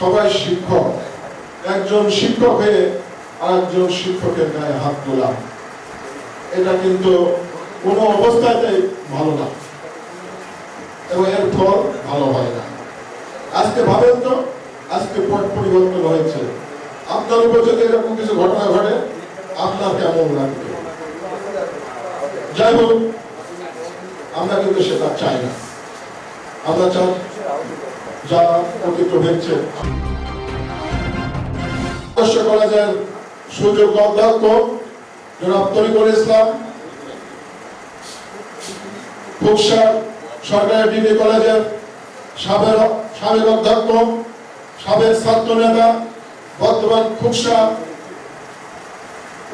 সবাই শিক্ষক। একজন শিক্ষক হয়ে আরেকজন শিক্ষকের গায়ে হাত তোলা। এটা কিন্তু কোনো অবস্থাতেই ভালো না। এবং এর ফল ভালো হয় না। আজকে ভাবেন তো, আজকে পট পরিবর্তন হয়েছে। আপনার উপর যদি এরকম কিছু ঘটনা ঘটে, আপনার কেমন লাগবে? যাই হোক, আমরা কিন্তু সেটা চাই না। আমরা চাই যারা অতিক্রম হচ্ছে কলেজের সুযোগ অধ্যক্ষ তরিকুল ইসলাম সরকারি ডিগ্রি কলেজের সাবেক সাবেক অধ্যক্ষ, সাবেক ছাত্র নেতা, বর্তমান খুবসা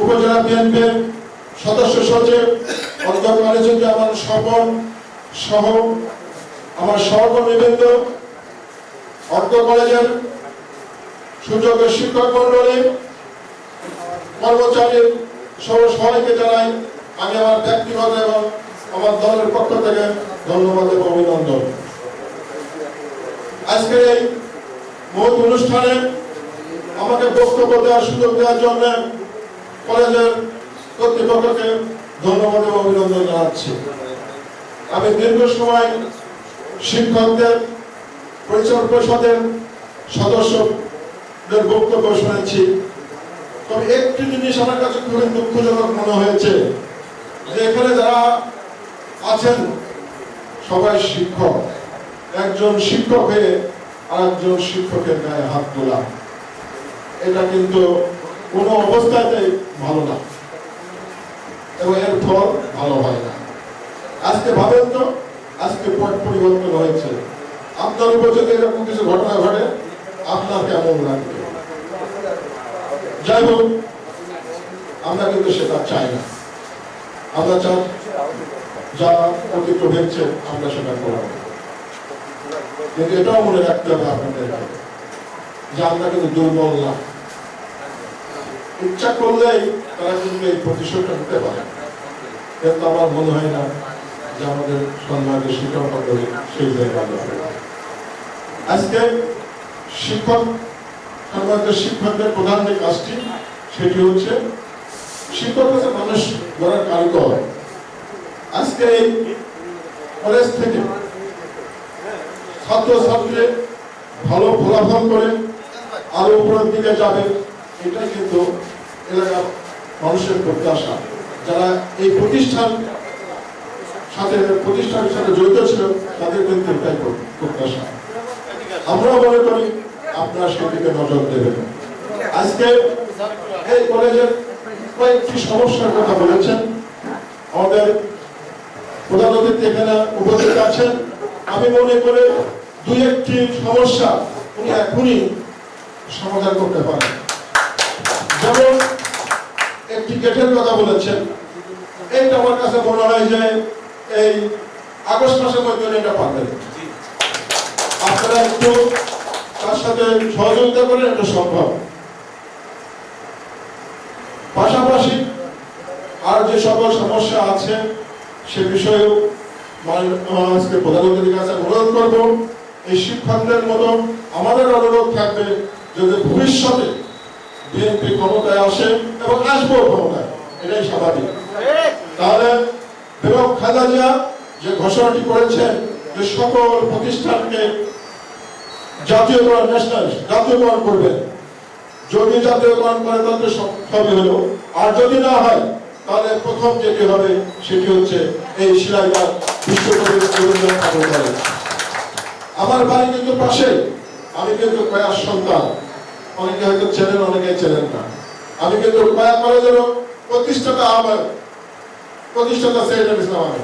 উপজেলা বিএনপির সদস্য সচিব, অধ্যক্ষ আলিজুজ্জামান স্বপন সহ আমার সহকর্মীবৃন্দ অর্থ কলেজের সুযোগ্য শিক্ষক মন্ডলী কর্মচারী সহ সবাইকে জানাই আমি আমার ব্যক্তিগত এবং আমার দলের পক্ষ থেকে ধন্যবাদ এবং অভিনন্দন। আজকে এই মহৎ অনুষ্ঠানে আমাকে বক্তব্য দেওয়ার সুযোগ দেওয়ার জন্য কলেজের কর্তৃপক্ষকে ধন্যবাদ এবং অভিনন্দন জানাচ্ছি। আমি দীর্ঘ সময় শিক্ষকদের পরিচালন পরিষদের সদস্যদের বক্তব্য শুনেছি। তবে একটি জিনিস আমার কাছে খুবই দুঃখজনক মনে হয়েছে যে এখানে যারা আছেন, সবাই শিক্ষক। একজন শিক্ষক হয়ে আরেকজন শিক্ষকের গায়ে হাত তোলা এটা কিন্তু কোনো অবস্থাতেই ভালো না এবং এর ফল ভালো হয় না। আজকে ভাবেন তো আজকে পট পরিবর্তন হয়েছে। আপনার উপর যদি এরকম কিছু ঘটনা ঘটে, আপনার কেমন লাগবে? যাই হোক, আমরা কিন্তু সেটা চাই না। আমরা চাই যারা অতিক্রম হচ্ছে আমরা সেটা করব কিন্তু এটাও মনে রাখতে হবে আপনাদের যে আমরা কিন্তু দুর্বল না। ইচ্ছা করলেই তারা কিন্তু এই প্রতিশোধটা নিতে পারে। কিন্তু আমার মনে হয় না যে আমাদের সম্মানের শিক্ষক মন্ডলী সেই জায়গায় আজকে শিক্ষক সম্মানিত শিক্ষকদের প্রধান যে কাজটি, সেটি হচ্ছে শিক্ষক হচ্ছে মানুষ গড়ার কারিগর আজকে এই কলেজ থেকে ছাত্র ছাত্রী ভালো ফলাফল করে আরও উপরের দিকে যাবে, এটা কিন্তু এলাকার মানুষের প্রত্যাশা। যারা এই প্রতিষ্ঠান সাথে প্রতিষ্ঠানের সাথে জড়িত ছিল তাদের কিন্তু এটাই প্রত্যাশা আমরাও মনে করি আপনারা সেদিকে নজর দেবেন। আজকে এই কলেজের কয়েকটি সমস্যার কথা বলেছেন। আমাদের প্রধান অতিথি এখানে উপস্থিত আছেন। আমি মনে করে দুই একটি সমস্যা উনি এখনই সমাধান করতে পারেন। যেমন একটি গেটের কথা বলেছেন। এইটা আমার কাছে মনে হয় যে এই আগস্ট মাসের মধ্যে এটা পাবেন আপনারা একটু তার সাথে সহযোগিতা করেন এটা সম্ভব। পাশাপাশি আর যে সকল সমস্যা আছে সে বিষয়েও আজকে প্রধান অতিথির কাছে অনুরোধ করব এই শিক্ষকদের মতো আমাদের অনুরোধ থাকবে যদি ভবিষ্যতে বিএনপি ক্ষমতায় আসে এবং আসব ক্ষমতায়। এটাই স্বাভাবিক। তাহলে জিয়া যে ঘোষণাটি করেছেন যে সকল প্রতিষ্ঠানকে জাতীয়করণ ন্যাশনাল জাতীয়করণ করবেন যদি জাতীয়করণ করে সব- সবই হলো। আর যদি না হয়, তাহলে প্রথম যেটি হবে, সেটি হচ্ছে এই কলেজ। আমার বাড়ি কিন্তু পাশে আমি কিন্তু কয়ার সন্তান। অনেকে হয়তো চেনেন অনেকে চেনেন না। আমি কিন্তু কয়া কলেজেরও প্রতিষ্ঠাতা আমার। প্রতিষ্ঠাতা সেক্রেটারি ছিলাম আমি